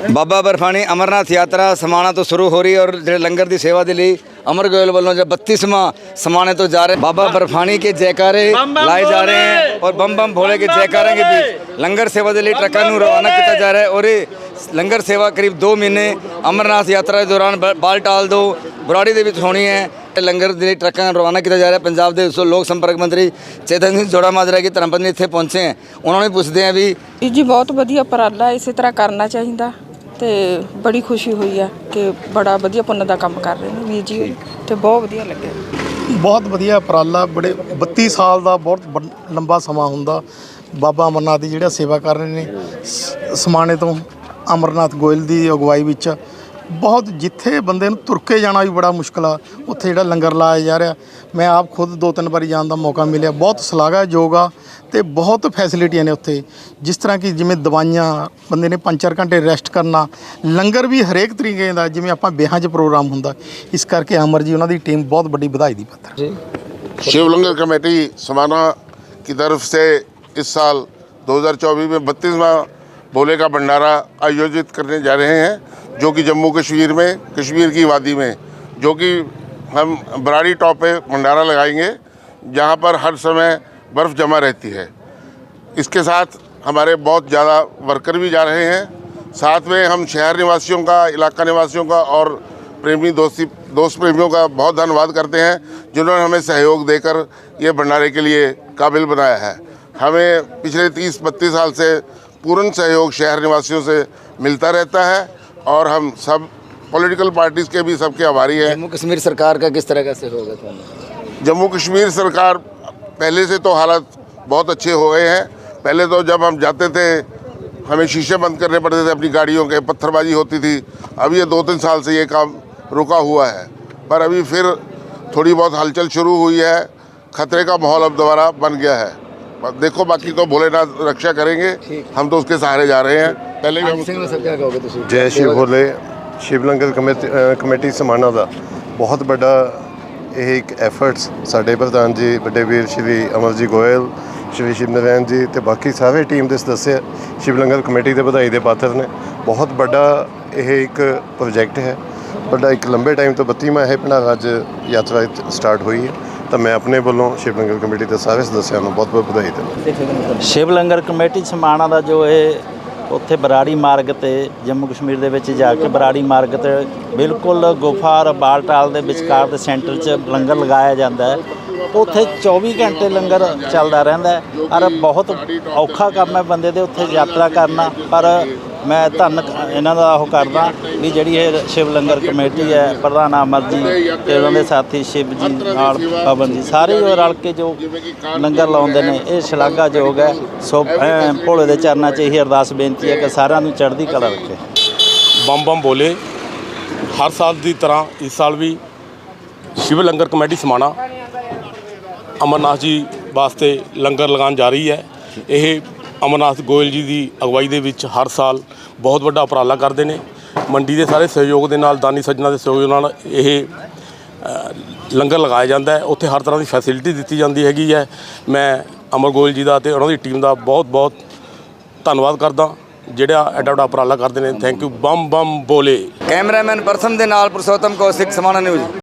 ਬਾਬਾ ਬਰਫਾਣੀ ਅਮਰਨਾਥ ਯਾਤਰਾ ਸਮਾਣਾ ਤੋਂ ਸ਼ੁਰੂ ਹੋ ਰਹੀ ਹੈ ਔਰ ਜਿਹੜੇ ਲੰਗਰ ਦੀ ਸੇਵਾ ਦੇ ਲਈ ਅਮਰ ਗੋਇਲ ਵੱਲੋਂ ਜਬ 32ਵਾਂ ਸਮਾਣੇ ਤੋਂ ਜਾ ਰਹੇ ਬਾਬਾ ਬਰਫਾਣੀ ਕੇ ਜੈਕਾਰੇ ਲਾਏ ਜਾ ਰਹੇ ਹਨ ਔਰ ਬੰਬ ਬੰਬ ਭੋਲੇ ਕੇ ਜੈਕਾਰੇ ਦੇ ਵਿੱਚ ਲੰਗਰ ਸੇਵਾ ਦੇ ਲਈ ਟਰੱਕਾਂ ਨੂੰ ਰਵਾਨਾ ਕੀਤਾ ਜਾ ਰਿਹਾ ਹੈ ਔਰ ਇਹ ਲੰਗਰ ਸੇਵਾ ਕਰੀਬ 2 ਮਹੀਨੇ ਅਮਰਨਾਥ ਯਾਤਰਾ ਦੇ ਦੌਰਾਨ ਬਾਲਟਾਲ ਤੋਂ ਬੁਰਾੜੀ ਦੇ ਵਿੱਚ ਹੋਣੀ ਹੈ। ਲੰਗਰ ਦੇ ਲਈ ਟਰੱਕਾਂ ਨਾਲ ਰਵਾਨਾ ਕੀਤਾ ਜਾ ਰਿਹਾ ਪੰਜਾਬ ਦੇ ਲੋਕ ਸੰਪਰਕ ਮੰਤਰੀ ਚੇਤਨ ਸਿੰਘ ਜੋੜਾ ਮਾਜਰਾ ਕੀ ਧਰਮਪਤਨੀ ਇੱਥੇ ਪਹੁੰਚੇ ਹਨ ਉਹਨਾਂ ਨੇ ਪੁੱਛਦੇ ਆ ਵੀ ਜੀ ਬਹੁਤ ਵਧੀਆ ਉਪਰਾਲਾ ਇਸੇ ਤਰ੍ਹਾਂ ਕਰਨਾ ਚਾਹੀਦਾ। ਤੇ ਬੜੀ ਖੁਸ਼ੀ ਹੋਈ ਆ ਕਿ ਬੜਾ ਵਧੀਆ ਪੁੰਨ ਦਾ ਕੰਮ ਕਰ ਰਹੇ ਨੇ ਵੀਰ ਜੀ। ਤੇ ਬਹੁਤ ਵਧੀਆ ਲੱਗਿਆ। ਬਹੁਤ ਵਧੀਆ ਉਪਰਾਲਾ ਬੜੇ 32 ਸਾਲ ਦਾ ਬਹੁਤ ਵੱਡ- ਲੰਬਾ ਸਮਾਂ ਹੁੰਦਾ। ਬਾਬਾ ਅਮਰਨਾਥ ਦੀ ਜਿਹੜਾ ਸੇਵਾ ਕਰ ਰਹੇ ਨੇ ਸ- ਸਮਾਣੇ ਤੋਂ ਅਮਰਨਾਥ ਗੋਇਲ ਦੀ ਅਗਵਾਈ ਵਿੱਚ। ਬਹੁਤ ਜਿੱਥੇ ਬੰਦੇ ਨੂੰ ਤੁਰ ਕੇ ਜਾਣਾ ਵੀ ਬੜਾ ਮੁਸ਼ਕਲ ਆ ਉੱਥੇ ਜਿਹੜਾ ਲੰਗਰ ਲਾਇਆ ਜਾ ਰਿਹਾ। ਮੈਂ ਆਪ ਖੁਦ ਦੋ ਤਿੰਨ ਵਾਰੀ ਜਾਣ ਦਾ ਮੌਕਾ ਮਿਲਿਆ। ਬਹੁਤ ਸ਼ਲਾਘਾਯੋਗ ਆ। ਤੇ ਬਹੁਤ ਫੈਸਿਲਿਟੀਆਂ ਨੇ ਉੱਥੇ ਜਿਸ ਤਰ੍ਹਾਂ ਕਿ ਜਿਵੇਂ ਦਵਾਈਆਂ ਬੰਦੇ ਨੇ 5-4 ਘੰਟੇ ਰੈਸਟ ਕਰਨਾ ਲੰਗਰ ਵੀ ਹਰੇਕ ਤਰੀਕੇ ਦਾ ਜਿਵੇਂ ਆਪਾਂ ਵਿਆਹਾਂ 'ਚ ਪ੍ਰੋਗਰਾਮ ਹੁੰਦਾ ਇਸ ਕਰਕੇ ਅਮਰ ਜੀ ਉਹਨਾਂ ਦੀ ਟੀਮ ਬਹੁਤ ਵੱਡੀ ਵਧਾਈ ਦੀ ਪਾਤਰ ਹੈ शिव लंगर कमेटी समाना की तरफ से इस साल 2024 में बत्तीसवां भोले का भंडारा आयोजित करने जा रहे हैं जो कि जम्मू कश्मीर में कश्मीर की वादी में जो कि हम बराड़ी टॉप पे भंडारा लगाएंगे जहाँ पर हर समय बर्फ़ जमा रहती है। इसके साथ हमारे बहुत ज़्यादा वर्कर भी जा रहे हैं। साथ में हम शहर निवासियों का इलाका निवासियों का और प्रेमी दोस्ती दोस्त प्रेमियों का बहुत धन्यवाद करते हैं जिन्होंने हमें सहयोग देकर ये भंडारे के लिए काबिल बनाया है। हमें पिछले तीस बत्तीस साल से पूर्ण सहयोग शहर निवासियों से मिलता रहता है और हम सब पॉलिटिकल पार्टीज़ के भी सबके आभारी हैं। जम्मू कश्मीर सरकार का किस तरह का सहयोग है जम्मू कश्मीर सरकार पहले से तो हालात बहुत अच्छे हो गए हैं। पहले तो जब हम जाते थे हमें शीशे बंद करने पड़ते थे अपनी गाड़ियों के पत्थरबाजी होती थी। अब ये दो तीन साल से ये काम रुका हुआ है। पर अभी फिर थोड़ी बहुत हलचल शुरू हुई है। खतरे का माहौल अब दोबारा बन गया है। देखो बाकी तो भोलेनाथ रक्षा करेंगे। हम तो उसके सहारे जा रहे हैं। पहले भी हम जय श्री भोले शिवलंगल कमेटी कमेटी समाना का बहुत बड़ा ਇਹ ਇੱਕ ਐਫਰਟਸ ਸਾਡੇ ਪ੍ਰਧਾਨ ਜੀ, ਵੱਡੇ ਵੀਰ ਸ਼੍ਰੀ ਅਮਰ ਜੀ ਗੋਇਲ, ਸ਼੍ਰੀ ਸ਼ਿਵ ਨਾਰਾਇਣ ਜੀ ਤੇ ਬਾਕੀ ਸਾਰੇ ਟੀਮ ਦੇ ਸਦੱਸਿਆ ਸ਼ਿਵ ਲੰਗਰ ਕਮੇਟੀ ਦੇ ਵਧਾਈ ਦੇ ਪਾਤਰ ਨੇ। ਬਹੁਤ ਵੱਡਾ ਇਹ ਇੱਕ ਪ੍ਰੋਜੈਕਟ ਹੈ। ਵੱਡਾ ਇੱਕ ਲੰਬੇ ਟਾਈਮ ਤੋਂ 32ਵਾਂ ਇਹ ਭੰਡਾਰਾ ਅੱਜ ਯਾਤਰਾ ਸਟਾਰਟ ਹੋਈ ਹੈ। ਤਾਂ ਮੈਂ ਆਪਣੇ ਵੱਲੋਂ ਸ਼ਿਵ ਲੰਗਰ ਕਮੇਟੀ ਦੇ ਸਾਰੇ ਸਦੱਸਿਆਂ ਨੂੰ ਬਹੁਤ ਬਹੁਤ ਵਧਾਈ ਦਿੰਦਾ। ਸ਼ਿਵ ਲੰਗਰ ਕਮੇਟੀ ਸਮਾਣਾ ਦਾ ਜੋ ਇਹ ਉੱਥੇ ਬਰਾੜੀ ਮਾਰਗ ਤੇ ਜੰਮੂ ਕਸ਼ਮੀਰ ਦੇ ਵਿੱਚ ਜਾ ਕੇ ਬਰਾੜੀ ਮਾਰਗ ਤੇ ਬਿਲਕੁਲ ਗੁਫਾ ਔਰ ਬਾਲਟਾਲ ਦੇ ਵਿਚਕਾਰ ਦੇ ਸੈਂਟਰ 'ਚ ਲੰਗਰ ਲਗਾਇਆ ਜਾਂਦਾ ਹੈ। ਉੱਥੇ 24 ਘੰਟੇ ਲੰਗਰ ਚੱਲਦਾ ਰਹਿੰਦਾ ਹੈ। ਔਰ ਬਹੁਤ ਔਖਾ ਕੰਮ ਹੈ ਬੰਦੇ ਦੇ ਉੱਥੇ ਯਾਤਰਾ ਕਰਨਾ। ਪਰ ਮੈਂ ਧੰਨ ਇਹਨਾਂ ਦਾ ਉਹ ਕਰਦਾ ਵੀ ਜਿਹੜੀ ਇਹ ਸ਼ਿਵ ਲੰਗਰ ਕਮੇਟੀ ਹੈ, ਪ੍ਰਧਾਨ ਅਮਰ ਜੀ ਤੇ ਉਹਨਾਂ ਦੇ ਸਾਥੀ ਸ਼ਿਵ ਜੀ ਨਾਲ ਪਵਨ ਜੀ, ਸਾਰੇ ਉਹ ਰਲ ਕੇ ਜੋ ਲੰਗਰ ਲਾਉਂਦੇ ਨੇ, ਇਹ ਸ਼ਲਾਘਾਯੋਗ ਹੈ। ਸੋ ਭੋਲੇ ਦੇ ਚਰਨਾਂ 'ਚ ਇਹੀ ਅਰਦਾਸ ਬੇਨਤੀ ਹੈ ਕਿ ਸਾਰਿਆਂ ਨੂੰ ਚੜ੍ਹਦੀ ਕਲਾ ਰੱਖੇ। ਬੰਮ ਬੰਮ ਬੋਲੇ। ਹਰ ਸਾਲ ਦੀ ਤਰ੍ਹਾਂ ਇਸ ਸਾਲ ਵੀ ਸ਼ਿਵ ਲੰਗਰ ਕਮੇਟੀ ਸਮਾਣਾ। ਅਮਰਨਾਥ ਜੀ ਵਾਸਤੇ ਲੰਗਰ ਲਗਾਉਣ ਜਾ ਰਹੀ ਹੈ। ਇਹ ਅਮਰਨਾਥ ਗੋਇਲ ਜੀ ਦੀ ਅਗਵਾਈ ਦੇ ਵਿੱਚ ਹਰ ਸਾਲ ਬਹੁਤ ਵੱਡਾ ਉਪਰਾਲਾ ਕਰਦੇ ਨੇ। ਮੰਡੀ ਦੇ ਸਾਰੇ ਸਹਿਯੋਗ ਦੇ ਨਾਲ, ਦਾਨੀ ਸੱਜਣਾ ਦੇ ਸਹਿਯੋਗ ਨਾਲ ਇਹ ਲੰਗਰ ਲਗਾਇਆ ਜਾਂਦਾ ਹੈ। ਉੱਥੇ ਹਰ ਤਰ੍ਹਾਂ ਦੀ ਫੈਸਿਲਿਟੀ ਦਿੱਤੀ ਜਾਂਦੀ ਹੈਗੀ ਹੈ। ਮੈਂ ਅਮਰ ਗੋਇਲ ਜੀ ਦਾ ਤੇ ਉਹਨਾਂ ਦੀ ਟੀਮ ਦਾ ਬਹੁਤ ਬਹੁਤ ਧੰਨਵਾਦ ਕਰਦਾ। ਜਿਹੜਾ ਐਡਾ ਵੱਡਾ ਉਪਰਾਲਾ ਕਰਦੇ ਨੇ। ਥੈਂਕ ਯੂ ਬੰਮ ਬੰਮ ਬੋਲੇ। ਕੈਮਰਾਮੈਨ ਪਰਸਨ ਦੇ ਨਾਲ ਪੁਰਸ਼ੋਤਮ ਕੌਸ਼ਿਕ ਸਮਾਣਾ ਨਿਊਜ਼।